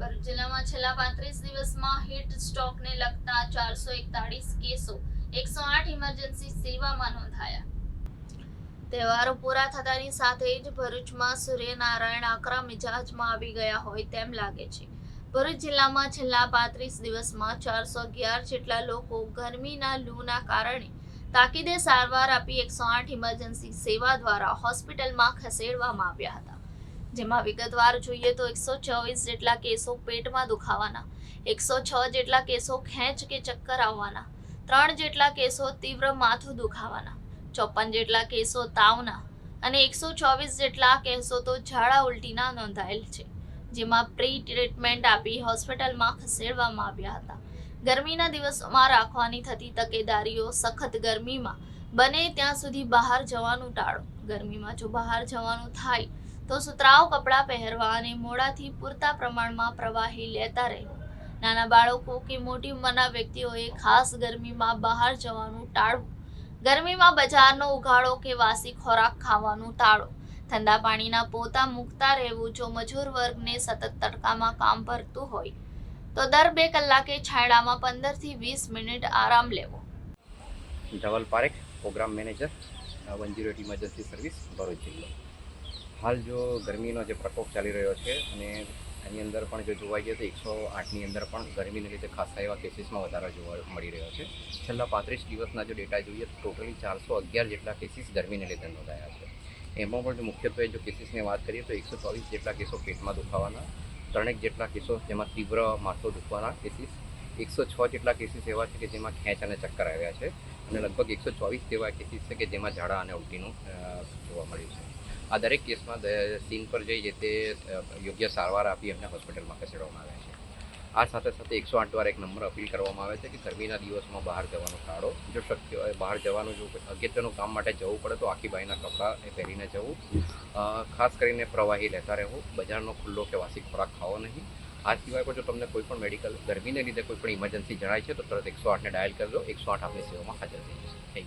ભરૂચ જિલ્લામાં છેલ્લા પાંત્રીસ દિવસમાં હીટ સ્ટોકને લગતા ચારસો એકતાળીસ કેસો, એકસો આઠ ઇમરજન્સી સેવામાં નોંધાયા. તહેવારો પૂરા થતાની સાથે જ ભરૂચમાં સૂર્યનારાયણ આકરા મિજાજમાં આવી ગયા હોય તેમ લાગે છે. ભરૂચ જિલ્લામાં છેલ્લા પાંત્રીસ દિવસમાં ચારસો અગિયાર જેટલા લોકો ગરમીના લૂના કારણે તાકીદે સારવાર આપી એકસો આઠ ઇમરજન્સી સેવા દ્વારા હોસ્પિટલમાં ખસેડવામાં આવ્યા હતા. જેમાં વિગતવાર જોઈએ તો એકસો ચોવીસ જેટલા કેસો પેટમાં દુખાવાના, એકસો છ જેટલા કેસો ખેંચ કે ચક્કર આવવાના, ત્રણ જેટલા કેસો તીવ્ર માથું દુખાવાના, ચોપન જેટલા કેસો તાવના અને એકસો ચોવીસ જેટલા કેસો તો ઝાડા ઉલટીના નોંધાયેલ છે, જેમાં પ્રી ટ્રીટમેન્ટ આપી હોસ્પિટલમાં ખસેડવામાં આવ્યા હતા. ગરમીના દિવસોમાં રાખવાની થતી તકેદારીઓ સખત ગરમીમાં, બને ત્યાં સુધી બહાર જવાનું ટાળો. ગરમીમાં જો બહાર જવાનું થાય તો સુતરાઉ કપડાં પહેરવા અને મોડાથી પૂરતા પ્રમાણમાં પ્રવાહી લેતા રહેવું નાના બાળકો કે મોટી ઉંમરના વ્યક્તિઓએ ખાસ ગરમીમાં બહાર જવાનું ટાળવું. ગરમીમાં બજારનો ઉઘાડો કે વાસી ખોરાક ખાવાનું ટાળો. ઠંડા પાણીના પોતા મૂકતા રહેવું જો મજૂર વર્ગને સતત તડકામાં કામ ભરતું હોય, તો દર બે કલાકે છાંયડામાં પંદરથી વીસ મિનિટ આરામ લેવો. Dhaval Parekh, programme manager, one zero eight emergency service, Bharuch જિલ્લો. હાલ જો ગરમીનો જે પ્રકોપ ચાલી રહ્યો છે અને એની અંદર પણ જો જોવા જઈએ તો એકસો આઠની અંદર પણ ગરમીને લીધે ખાસા એવા કેસીસમાં વધારો જોવા મળી રહ્યો છે. છેલ્લા પાંત્રીસ દિવસના જો ડેટા જોઈએ તો ટોટલી ચારસો અગિયાર જેટલા કેસીસ ગરમીને લીધે નોંધાયા છે. એમાં પણ મુખ્યત્વે જો કેસીસની વાત કરીએ તો એકસો ચોવીસ જેટલા કેસો પેટમાં દુખાવાના, ત્રણેક જેટલા કેસો જેમાં તીવ્ર માથો દુખવાના કેસીસ એકસો છ જેટલા કેસીસ એવા છે કે જેમાં ખેંચ અને ચક્કર આવ્યા છે અને લગભગ એકસો ચોવીસ જેવા કેસીસ છે કે જેમાં ઝાડા અને ઉલટીનું જોવા મળ્યું છે. આ દરેક કેસમાં સીન પર જઈ જે તે યોગ્ય સારવાર આપી એમને હોસ્પિટલમાં ખસેડવામાં આવ્યા છે. આ સાથે સાથે એકસો આઠ વાર એક નંબર અપીલ કરવામાં આવે છે કે ગરમીના દિવસમાં બહાર જવાનું ટાળો. જો શક્ય હોય બહાર જવાનું, જો અગત્યનું કામ માટે જવું પડે તો આખી બાઈના કપડાં એ પહેરીને જવું. ખાસ કરીને પ્રવાહી લેતા રહેવું. બજારનો ખુલ્લો કે વાસી ખોરાક ખાવો નહીં. આ સિવાય પણ જો તમને કોઈ પણ મેડિકલ, ગરમીને લીધે કોઈ પણ ઇમરજન્સી જણાય છે તો તરત એકસો આઠને ડાયલ કરજો એકસો આઠ આપણી સેવામાં હાજર થઈ જશે.